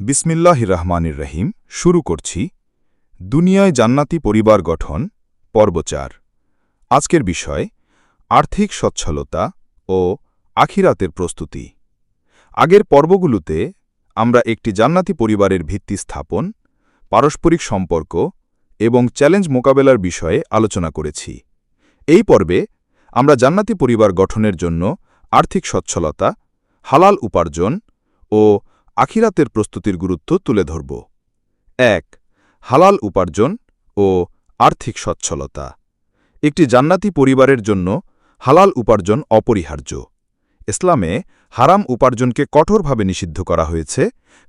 বিসমিল্লাহ রহমানির রহিম শুরু করছি দুনিয়ায় জান্নাতি পরিবার গঠন পর্বচার আজকের বিষয়, আর্থিক সচ্ছলতা ও আখিরাতের প্রস্তুতি। আগের পর্বগুলোতে আমরা একটি জান্নাতি পরিবারের ভিত্তি স্থাপন, পারস্পরিক সম্পর্ক এবং চ্যালেঞ্জ মোকাবেলার বিষয়ে আলোচনা করেছি। এই পর্বে আমরা জান্নাতি পরিবার গঠনের জন্য আর্থিক সচ্ছলতা, হালাল উপার্জন ও আখিরাতের প্রস্তুতির গুরুত্ব তুলে ধরব। এক, হালাল উপার্জন ও আর্থিক সচ্ছলতা। একটি জান্নাতি পরিবারের জন্য হালাল উপার্জন অপরিহার্য। ইসলামে হারাম উপার্জনকে কঠোরভাবে নিষিদ্ধ করা হয়েছে,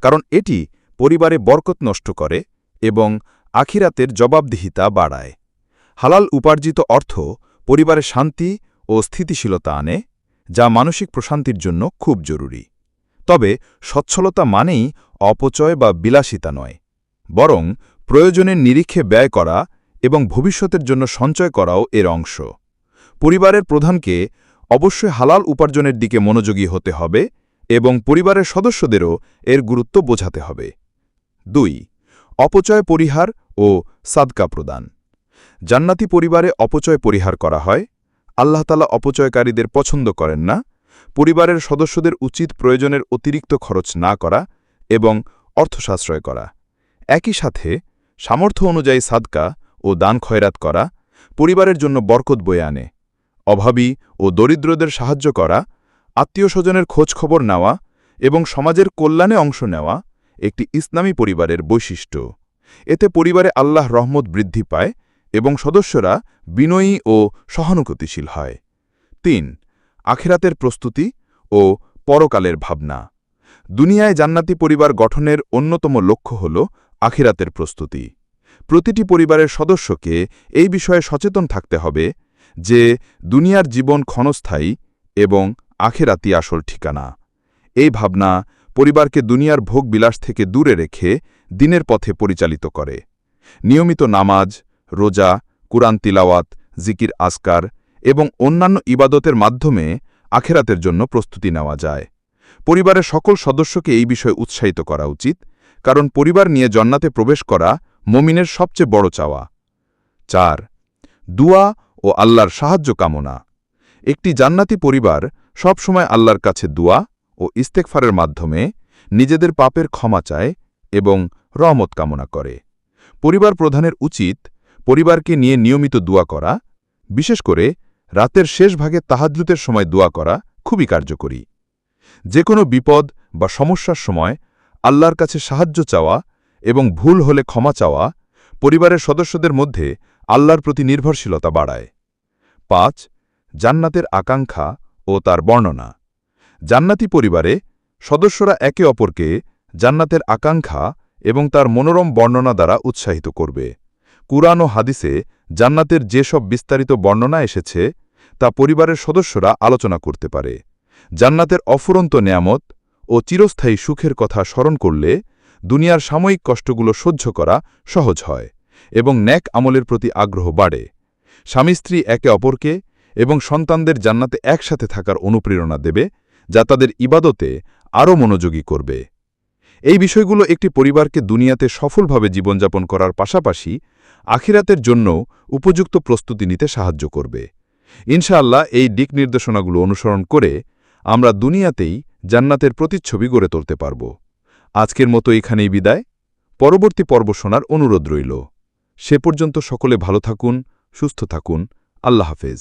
কারণ এটি পরিবারে বরকত নষ্ট করে এবং আখিরাতের জবাবদিহিতা বাড়ায়। হালাল উপার্জিত অর্থ পরিবারে শান্তি ও স্থিতিশীলতা আনে, যা মানসিক প্রশান্তির জন্য খুব জরুরি। তবে সচ্ছলতা মানেই অপচয় বা বিলাসিতা নয়, বরং প্রয়োজনের নিরীক্ষে ব্যয় করা এবং ভবিষ্যতের জন্য সঞ্চয় করাও এর অংশ। পরিবারের প্রধানকে অবশ্যই হালাল উপার্জনের দিকে মনোযোগী হতে হবে এবং পরিবারের সদস্যদেরও এর গুরুত্ব বোঝাতে হবে। দুই, অপচয় পরিহার ও সাদকা প্রদান। জান্নাতি পরিবারে অপচয় পরিহার করা হয় আল্লাহতালা অপচয়কারীদের পছন্দ করেন না পরিবারের সদস্যদের উচিত প্রয়োজনের অতিরিক্ত খরচ না করা এবং অর্থ সাশ্রয় করা। একই সাথে, সামর্থ্য অনুযায়ী সাদকা ও দান খয়রাত করা পরিবারের জন্য বরকত বয়ে আনে। অভাবী ও দরিদ্রদের সাহায্য করা আত্মীয় স্বজনের খোঁজখবর নেওয়া এবং সমাজের কল্যাণে অংশ নেওয়া একটি ইসলামী পরিবারের বৈশিষ্ট্য। এতে পরিবারে আল্লাহ রহমত বৃদ্ধি পায় এবং সদস্যরা বিনয়ী ও সহানুভূতিশীল হয়। তিন আখেরাতের প্রস্তুতি ও পরকালের ভাবনা। দুনিয়ায় জান্নাতি পরিবার গঠনের অন্যতম লক্ষ্য হল আখিরাতের প্রস্তুতি। প্রতিটি পরিবারের সদস্যকে এই বিষয়ে সচেতন থাকতে হবে যে দুনিয়ার জীবন ক্ষণস্থায়ী এবং আখেরাতি আসল ঠিকানা। এই ভাবনা পরিবারকে দুনিয়ার ভোগ বিলাস থেকে দূরে রেখে দিনের পথে পরিচালিত করে। নিয়মিত নামাজ, রোজা, কুরআন তিলাওয়াত, জিকির আসকার এবং অন্যান্য ইবাদতের মাধ্যমে আখেরাতের জন্য প্রস্তুতি নেওয়া যায়। পরিবারের সকল সদস্যকে এই বিষয়ে উৎসাহিত করা উচিত, কারণ পরিবার নিয়ে জন্নাতে প্রবেশ করা মমিনের সবচেয়ে বড় চাওয়া। চার, দুয়া ও আল্লাহর সাহায্য কামনা। একটি জান্নাতি পরিবার সবসময় আল্লাহর কাছে দুয়া ও ইস্তেকফারের মাধ্যমে নিজেদের পাপের ক্ষমা চায় এবং রহমত কামনা করে। পরিবার প্রধানের উচিত পরিবারকে নিয়ে নিয়মিত দোয়া করা, বিশেষ করে রাতের শেষ ভাগে তাহাদ্লুতের সময় দোয়া করা খুবই কার্যকরী। যে কোনো বিপদ বা সমস্যার সময় আল্লাহর কাছে সাহায্য চাওয়া এবং ভুল হলে ক্ষমা চাওয়া পরিবারের সদস্যদের মধ্যে আল্লাহর প্রতি নির্ভরশীলতা বাড়ায়। পাঁচ, জান্নাতের আকাঙ্ক্ষা ও তার বর্ণনা। জান্নাতি পরিবারে সদস্যরা একে অপরকে জান্নাতের আকাঙ্ক্ষা এবং তার মনোরম বর্ণনা দ্বারা উৎসাহিত করবে। কুরআন ও হাদিসে জান্নাতের যেসব বিস্তারিত বর্ণনা এসেছে, তা পরিবারের সদস্যরা আলোচনা করতে পারে। জান্নাতের অফুরন্ত নেয়ামত ও চিরস্থায়ী সুখের কথা স্মরণ করলে দুনিয়ার সাময়িক কষ্টগুলো সহ্য করা সহজ হয় এবং ন্যাক আমলের প্রতি আগ্রহ বাড়ে। স্বামী স্ত্রী একে অপরকে এবং সন্তানদের জান্নাতে একসাথে থাকার অনুপ্রেরণা দেবে, যা তাদের ইবাদতে আরও মনোযোগী করবে। এই বিষয়গুলো একটি পরিবারকে দুনিয়াতে সফলভাবে জীবনযাপন করার পাশাপাশি আখিরাতের জন্য উপযুক্ত প্রস্তুতি নিতে সাহায্য করবে। ইনশাআল্লাহ এই দিক নির্দেশনাগুলো অনুসরণ করে আমরা দুনিয়াতেই জান্নাতের প্রতিচ্ছবি গড়ে তুলতে পারব। আজকের মতো এখানেই বিদায়। পরবর্তী পর্ব শোনার অনুরোধ রইল। সে পর্যন্ত সকলে ভালো থাকুন, সুস্থ থাকুন। আল্লাহ হাফেজ।